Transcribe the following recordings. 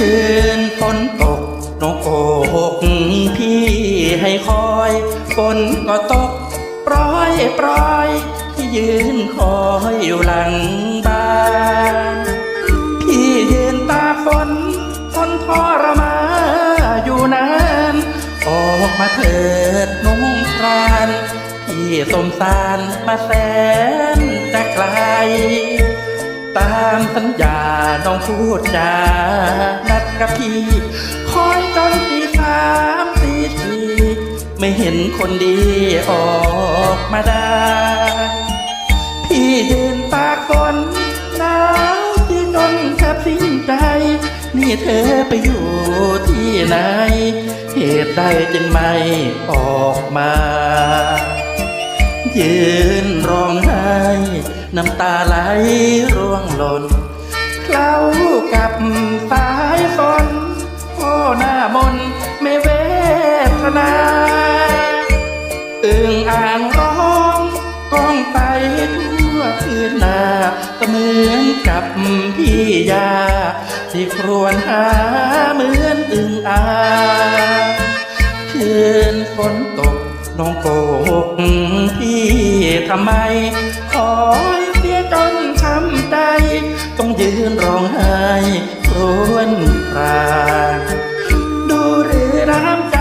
คืนฝนตกนกโอกพี่ให้คอยฝนก็ตกปล่อยปล่อยที่ยืนคอยอยู่หลังบ้านพี่ยืนตาฝนทนทรมาอยู่นานออกมาเถิดนุ่งครานพี่สมสารมาแสนจะไกล ตามสัญญาน้องพูดจานัดกับพี่ คอยจนตีสามตีสี่ไม่เห็นคนดีออกมาได้ พี่ยืนตากฝนหนาวที่จนแทบสิ้นใจ นี่เธอไปอยู่ที่ไหน เหตุใดจึงไม่ออกมา ยืนร้องไห้ น้ำตาไหลร่วงหล่นเคล้ากับสายฝนโอ้หน้ามนไม่เวทนาอึ่งอ่างร้องก้องไปทั่วพื้นนาเหมือนกับพี่ยา ที่ครวญหาเหมือนอึ่งอ่างคืนฝนตกน้องโกหกพี่ทำไมคอ จนช้ำใจ ต้องยืนร้องไห้ครวนครางดูหรือน้ำใจ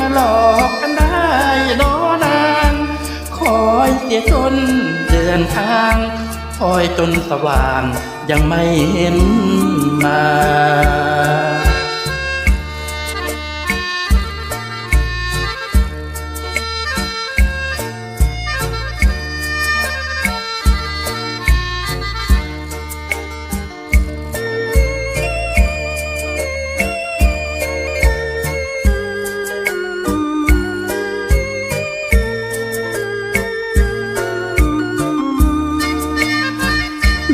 มาหลอกกันได้นอนาน คอยเสียจนเดินทาง คอยจนสว่างยังไม่เห็นมา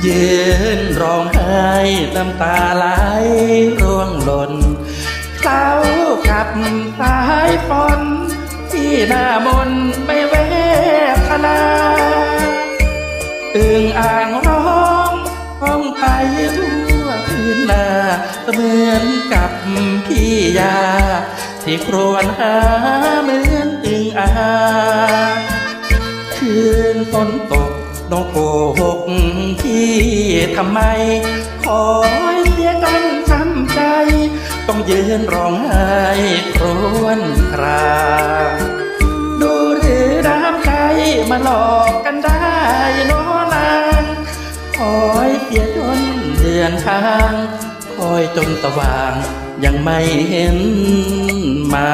ยืนร้องไห้น้ำตาไหลร่วงหล่นเข้ากับสายฝนที่หน้ามนไม่เวทนาอึงอ่างร้องห้องไปทั่วพื้นนาเสมือนกับพี่ยา ที่ครวญหาเหมือนอึงอ่างคืนฝนตก ทำไมคอยเสียจนช้ำใจ ต้องยืนร้องไห้ครวญครางดูหรือน้ำใจมาหลอกกันได้โนนางคอยเสียจนเดือนทางคอยจนสว่างยังไม่เห็นมา